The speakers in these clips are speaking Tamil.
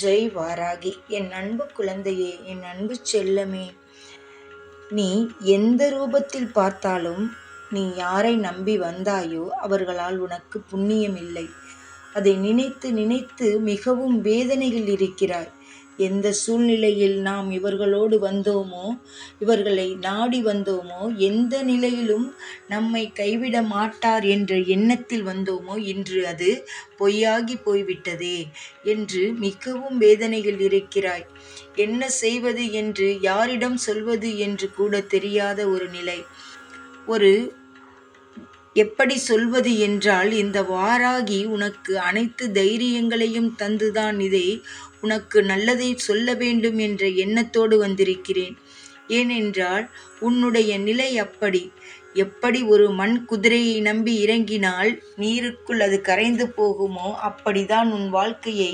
ஜெய் வாராகி என் அன்பு குழந்தையே என் அன்பு செல்லமே நீ எந்த ரூபத்தில் பார்த்தாலும் நீ யாரை நம்பி வந்தாயோ அவர்களால் உனக்கு புண்ணியம் இல்லை அதை நினைத்து நினைத்து மிகவும் வேதனையில் இருக்கிறாய். எந்த சூழ்நிலையில் நாம் இவர்களோடு வந்தோமோ இவர்களை நாடி வந்தோமோ எந்த நிலையிலும் நம்மை கைவிட மாட்டார் என்ற எண்ணத்தில் வந்தோமோ இன்று அது பொய்யாகி போய்விட்டதே என்று மிகவும் வேதனையில் இருக்கிறாய். என்ன செய்வது என்று யாரிடம் சொல்வது என்று கூட தெரியாத ஒரு நிலை. ஒரு எப்படி சொல்வது என்றால் இந்த வாராகி உனக்கு அனைத்து தைரியங்களையும் தந்துதான். இதை உனக்கு நல்லதை சொல்ல வேண்டும் என்ற எண்ணத்தோடு வந்திருக்கிறேன். ஏனென்றால் உன்னுடைய நிலை அப்படி. எப்படி ஒரு மண் குதிரையை நம்பி இறங்கினால் நீருக்குள் அது கரைந்து போகுமோ அப்படிதான் உன் வாழ்க்கையை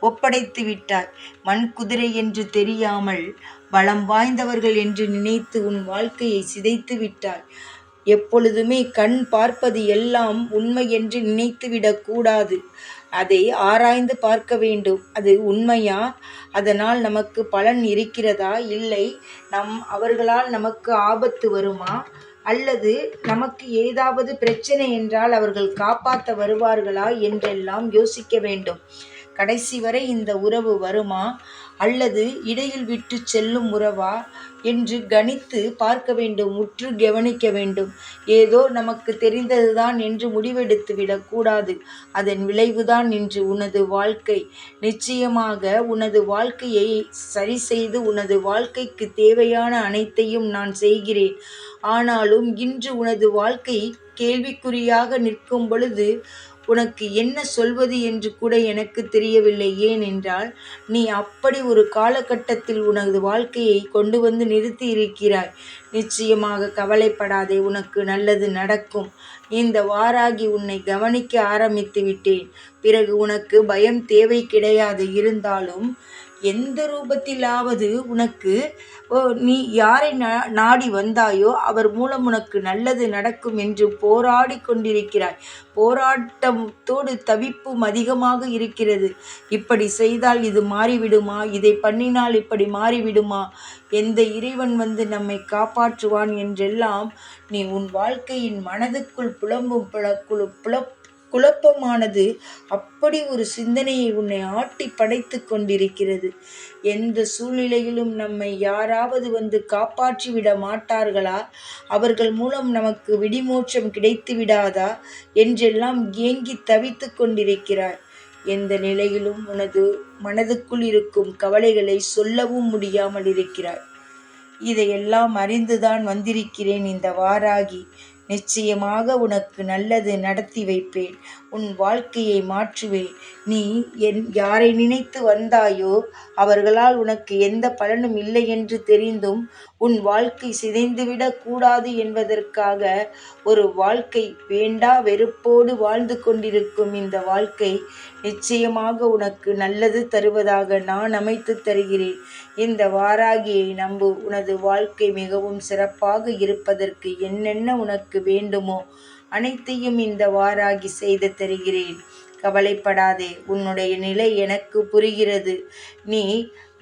ஒப்படைத்து விட்டாய். மண் குதிரை என்று தெரியாமல் பலம் வாய்ந்தவர்கள் என்று நினைத்து உன் வாழ்க்கையை சிதைத்து விட்டாய். எப்பொழுதுமே கண் பார்ப்பது எல்லாம் உண்மை என்று நினைத்துவிடக் கூடாது. அதை ஆராய்ந்து பார்க்க வேண்டும். அது உண்மையா? அதனால் நமக்கு பலன் இருக்கிறதா? இல்லை. நம் அவர்களால் நமக்கு ஆபத்து வருமா? அல்லது நமக்கு ஏதாவது பிரச்சனை என்றால் அவர்கள் காப்பாற்ற வருவார்களா என்றெல்லாம் யோசிக்க வேண்டும். கடைசி வரை இந்த உறவு வருமா? அல்லது இடையில் விட்டு செல்லும் உறவா? என்று கணித்து பார்க்க வேண்டும் முற்று கவனிக்க வேண்டும். ஏதோ நமக்கு தெரிந்ததுதான் என்று முடிவெடுத்து விடக்கூடாது அதன் விளைவுதான் இன்று உனது வாழ்க்கை. நிச்சயமாக உனது வாழ்க்கையை சரி செய்து உனது வாழ்க்கைக்கு தேவையான அனைத்தையும் நான் செய்கிறேன். ஆனாலும் இன்று உனது வாழ்க்கை கேள்விக்குறியாக நிற்கும் பொழுது உனக்கு என்ன சொல்வது என்று கூட எனக்கு தெரியவில்லை. ஏனென்றால் நீ அப்படி ஒரு காலகட்டத்தில் உனது வாழ்க்கையை கொண்டு வந்து நிறுத்தி இருக்கிறாய் நிச்சயமாக கவலைப்படாதே உனக்கு நல்லது நடக்கும். இந்த வாராகி உன்னை கவனிக்க ஆரம்பித்து விட்டேன் பிறகு உனக்கு பயம் தேவை கிடையாது. இருந்தாலும் எந்த ரூபத்திலாவது உனக்கு நீ யாரை நாடி வந்தாயோ அவர் மூலம் உனக்கு நல்லது நடக்கும் என்று போராடி கொண்டிருக்கிறாய். போராட்டத்தோடு தவிப்பும் அதிகமாக இருக்கிறது. இப்படி செய்தால் இது மாறிவிடுமா? இதை பண்ணினால் இப்படி மாறிவிடுமா? எந்த இறைவன் வந்து நம்மை காப்பாற்றுவான் என்றெல்லாம் நீ உன் வாழ்க்கையின் மனதுக்குள் புலம்பும் புல புலப் குழப்பமானது. அப்படி ஒரு சிந்தனையை உன்னை ஆட்டி படைத்து கொண்டிருக்கிறது. எந்த சூழ்நிலையிலும் நம்மை யாராவது வந்து காப்பாற்றி விட மாட்டார்களா? அவர்கள் மூலம் நமக்கு விடிமோட்சம் கிடைத்து விடாதா? என்றெல்லாம் ஏங்கி தவித்து கொண்டிருக்கிறார் எந்த நிலையிலும் உனது மனதுக்குள் இருக்கும் கவலைகளை சொல்லவும் முடியாமல் இருக்கிறார் இதையெல்லாம் அறிந்துதான் வந்திருக்கிறேன் இந்த வாராகி. நிச்சயமாக உனக்கு நல்லது நடத்தி வைப்பேன். உன் வாழ்க்கையை மாற்றுவேன். நீ என் யாரை நினைத்து வந்தாயோ அவர்களால் உனக்கு எந்த பலனும் இல்லை என்று தெரிந்தும் உன் வாழ்க்கை சிதைந்துவிடக் கூடாது என்பதற்காக ஒரு வாழ்க்கை வேண்டா வெறுப்போடு வாழ்ந்து கொண்டிருக்கும் இந்த வாழ்க்கை நிச்சயமாக உனக்கு நல்லது தருவதாக நான் அமைத்து தருகிறேன். இந்த வாராகியை நம்பு. உனது வாழ்க்கை மிகவும் சிறப்பாக இருப்பதற்கு என்னென்ன உனக்கு வேண்டுமோ அனைத்தையும் இந்த வாராகி செய்து தருகிறேன். கவலைப்படாதே உன்னுடைய நிலை எனக்கு புரிகிறது. நீ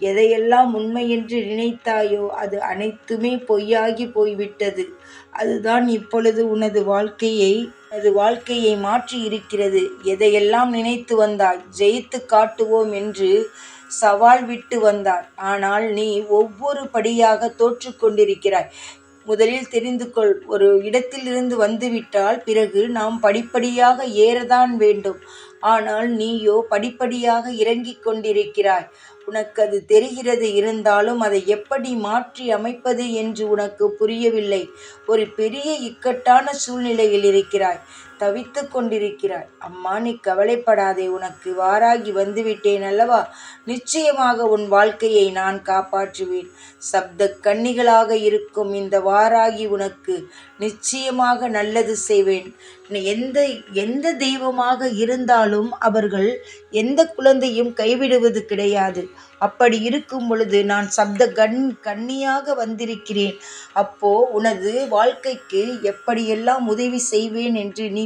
எதையெல்லாம் உண்மை என்று நினைத்தாயோ அது அனைத்துமே பொய்யாகி போய்விட்டது. அதுதான் இப்பொழுது உனது வாழ்க்கையை அது வாழ்க்கையை மாற்றி இருக்கிறது எதையெல்லாம் நினைத்து வந்தாய்? ஜெயித்து காட்டுவோம் என்று சவால் விட்டு வந்தார். ஆனால் நீ ஒவ்வொரு படியாக தோற்று கொண்டிருக்கிறாய் முதலில் தெரிந்து கொள் ஒரு இடத்திலிருந்து வந்துவிட்டால் பிறகு நாம் படிப்படியாக ஏறதான் வேண்டும். ஆனால் நீயோ படிப்படியாக இறங்கிக் கொண்டிருக்கிறாய். உனக்கு அது தெரிகிறது இருந்தாலும் அதை எப்படி மாற்றி அமைப்பது என்று உனக்கு புரியவில்லை. ஒரு பெரிய இக்கட்டான சூழ்நிலையில் இருக்கிறாய். தவித்து கொண்டிருக்கிறாய். அம்மா நீ கவலைப்படாதே உனக்கு வாராகி வந்துவிட்டேன் அல்லவா? நிச்சயமாக உன் வாழ்க்கையை நான் காப்பாற்றுவேன். சப்த கன்னிகளாக இருக்கும் இந்த வாராகி உனக்கு நிச்சயமாக நல்லது செய்வேன். எந்த எந்த தெய்வமாக இருந்தாலும் அவர்கள் எந்த குழந்தையும் கைவிடுவது கிடையாது. அப்படி இருக்கும் பொழுது நான் சப்த கண் கன்னியாக வந்திருக்கிறேன். அப்போ உனது வாழ்க்கைக்கு எப்படியெல்லாம் உதவி செய்வேன் என்று நீ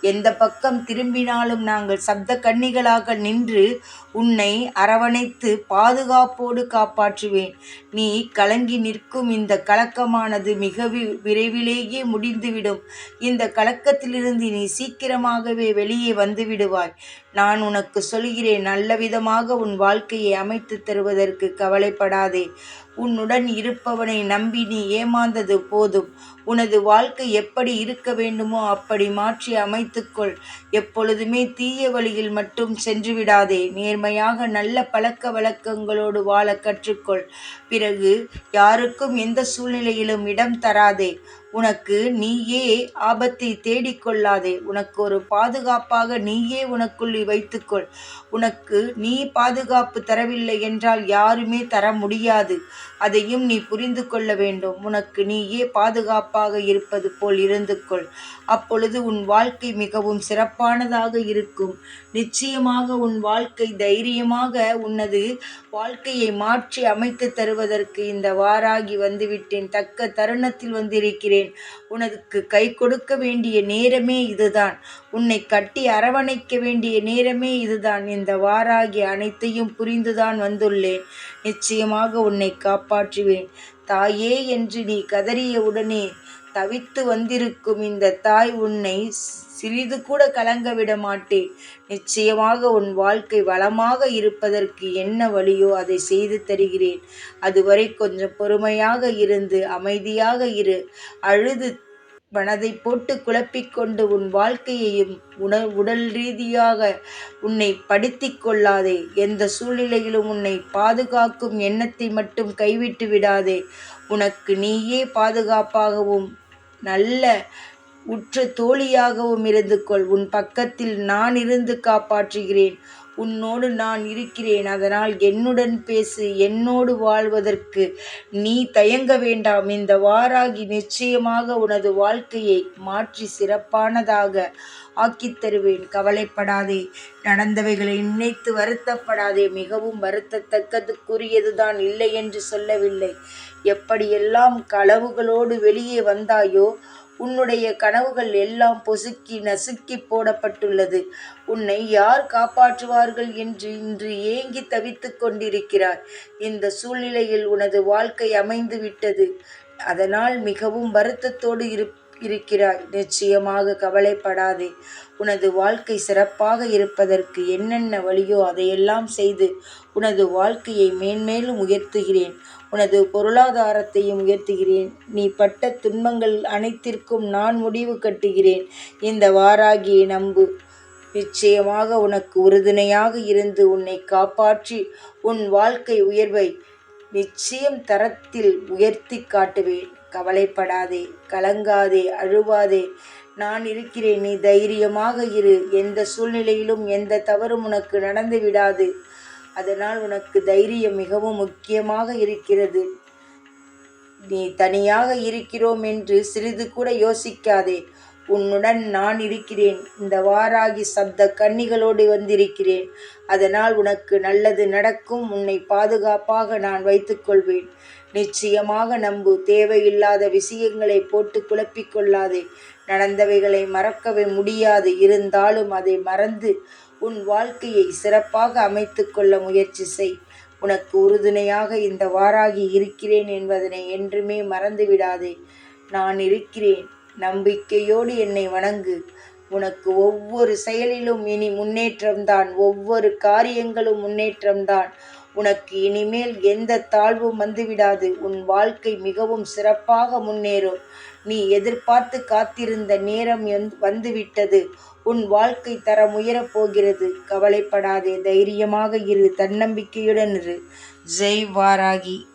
எந்த பக்கம் திரும்பினாலும் நாங்கள் சப்த கன்னிகளாக நின்று உன்னை அரவணைத்து பாதுகாப்போடு காப்பாற்றுவேன். நீ கலங்கி நிற்கும் இந்த கலக்கமானது மிக விரைவிலேயே முடிந்துவிடும். இந்த கலக்கத்திலிருந்து நீ சீக்கிரமாகவே வெளியே வந்துவிடுவாய் நான் உனக்கு சொல்கிறேன் நல்ல விதமாக உன் வாழ்க்கையை அமைத்து தருவதற்கு கவலைப்படாதே. உன்னுடன் இருப்பவனை நம்பி நீ ஏமாந்தது போதும். உனது வாழ்க்கை எப்படி இருக்க வேண்டுமோ அப்படி மாற்றி அமைத்துக்கொள் எப்பொழுதுமே தீய வழியில் மட்டும் சென்று விடாதே நேர்மையாக நல்ல பழக்க வழக்கங்களோடு வாழ கற்றுக்கொள். பிறகு யாருக்கும் எந்த சூழ்நிலையிலும் இடம் தராதே. உனக்கு நீயே ஆபத்தை தேடிக்கொள்ளாதே. உனக்கு ஒரு பாதுகாப்பாக நீயே உனக்குள் வைத்துக்கொள். உனக்கு நீ பாதுகாப்பு தரவில்லை என்றால் யாருமே தர முடியாது. அதையும் நீ புரிந்து கொள்ள வேண்டும். உனக்கு நீயே பாதுகாப்பாக இருப்பது போல் இருந்து கொள். அப்பொழுது உன் வாழ்க்கை மிகவும் சிறப்பானதாக இருக்கும். நிச்சயமாக உன் வாழ்க்கை தைரியமாக உன்னது வாழ்க்கையை மாற்றி அமைத்து தருவதற்கு இந்த வாராகி வந்துவிட்டேன். தக்க தருணத்தில் வந்திருக்கிறேன். உனக்கு கை கொடுக்க வேண்டிய நேரமே இதுதான். உன்னை கட்டி அரவணைக்க வேண்டிய நேரமே இதுதான். இந்த வாராகி அனைத்தையும் புரிந்துதான் வந்துள்ளேன். நிச்சயமாக உன்னை காப்பாற்றுவேன். தாயே என்று நீ கதறிய உடனே தவித்து வந்திருக்கும் இந்த தாய் உன்னை சிறிது கூட கலங்க விட மாட்டேன். நிச்சயமாக உன் வாழ்க்கை வளமாக இருப்பதற்கு என்ன வழியோ அதை செய்து தருகிறேன். அதுவரை கொஞ்சம் பொறுமையாக இருந்து அமைதியாக இரு. அழுது மனதை போட்டு குழப்பிக்கொண்டு உன் வாழ்க்கையையும் உண உடல் ரீதியாக உன்னை படுத்தி கொள்ளாதே. எந்த சூழ்நிலையிலும் உன்னை பாதுகாக்கும் எண்ணத்தை மட்டும் கைவிட்டு விடாதே. உனக்கு நீயே பாதுகாப்பாகவும் நல்ல உற்ற தோழியாகவும் இருந்து கொள் உன் பக்கத்தில் நான் இருந்து காப்பாற்றுகிறேன். உன்னோடு நான் இருக்கிறேன். அதனால் என்னுடன் பேசு. என்னோடு வாழ்வதற்கு நீ தயங்க வேண்டாம். இந்த வாராகி நிச்சயமாக உனது வாழ்க்கையை மாற்றி சிறப்பானதாக ஆக்கித் தருவேன். கவலைப்படாதே. நடந்தவைகளை நினைத்து வருத்தப்படாதே. மிகவும் வருத்தத்தக்கதுக்குரியதுதான். இல்லை என்று சொல்லவில்லை. எப்படியெல்லாம் களவுகளோடு வெளியே வந்தாயோ உன்னுடைய கனவுகள் எல்லாம் பொசுக்கி நசுக்கி போடப்பட்டுள்ளது. உன்னை யார் காப்பாற்றுவார்கள் என்று இன்று ஏங்கி தவித்து கொண்டிருக்கிறார் இந்த சூழ்நிலையில் உனது வாழ்க்கை அமைந்து விட்டது அதனால் மிகவும் வருத்தத்தோடு இரு இருக்கிறாய். நிச்சயமாக கவலைப்படாதே. உனது வாழ்க்கை சிறப்பாக இருப்பதற்கு என்னென்ன வழியோ அதையெல்லாம் செய்து உனது வாழ்க்கையை மேன்மேலும் உயர்த்துகிறேன். உனது பொருளாதாரத்தையும் உயர்த்துகிறேன். நீ பட்ட துன்பங்கள் அனைத்திற்கும் நான் முடிவு கட்டுகிறேன். இந்த வாராகியை நம்பு. நிச்சயமாக உனக்கு உறுதுணையாக இருந்து உன்னை காப்பாற்றி உன் வாழ்க்கை உயர்வை நிச்சயம் தரத்தில் உயர்த்தி காட்டுவேன். கவலைப்படாதே கலங்காதே அழுவாதே. நான் இருக்கிறேன் நீ தைரியமாக இரு. எந்த சூழ்நிலையிலும் எந்த தவறும் உனக்கு நடந்து விடாது அதனால் உனக்கு தைரியம் மிகவும் முக்கியமாக இருக்கிறது. நீ தனியாக இருக்கிறோம் என்று சிறிது கூட யோசிக்காதே. உன்னுடன் நான் இருக்கிறேன். இந்த வாராகி சப்த கன்னிகளோடு வந்திருக்கிறேன். அதனால் உனக்கு நல்லது நடக்கும். உன்னை பாதுகாப்பாக நான் வைத்துக்கொள்வேன் நிச்சயமாக நம்பு. தேவையில்லாத விஷயங்களை போட்டு குழப்பிக்கொள்ளாதே நடந்தவைகளை மறக்கவே முடியாது. இருந்தாலும் அதை மறந்து உன் வாழ்க்கையை சிறப்பாக அமைத்து கொள்ள முயற்சி செய். உனக்கு உறுதுணையாக இந்த வாராகி இருக்கிறேன் என்பதனை என்றுமே மறந்துவிடாதே. நான் இருக்கிறேன். நம்பிக்கையோடு என்னை வணங்கு. உனக்கு ஒவ்வொரு செயலிலும் இனி முன்னேற்றம்தான். ஒவ்வொரு காரியங்களும் முன்னேற்றம்தான். உனக்கு இனிமேல் எந்த தாழ்வும் வந்துவிடாது. உன் வாழ்க்கை மிகவும் சிறப்பாக முன்னேறும். நீ எதிர்பார்த்து காத்திருந்த நேரம் வந்துவிட்டது. உன் வாழ்க்கை தரம் உயரப் போகிறது. கவலைப்படாதே தைரியமாக இரு தன்னம்பிக்கையுடன் இரு. ஜெய் வாராகி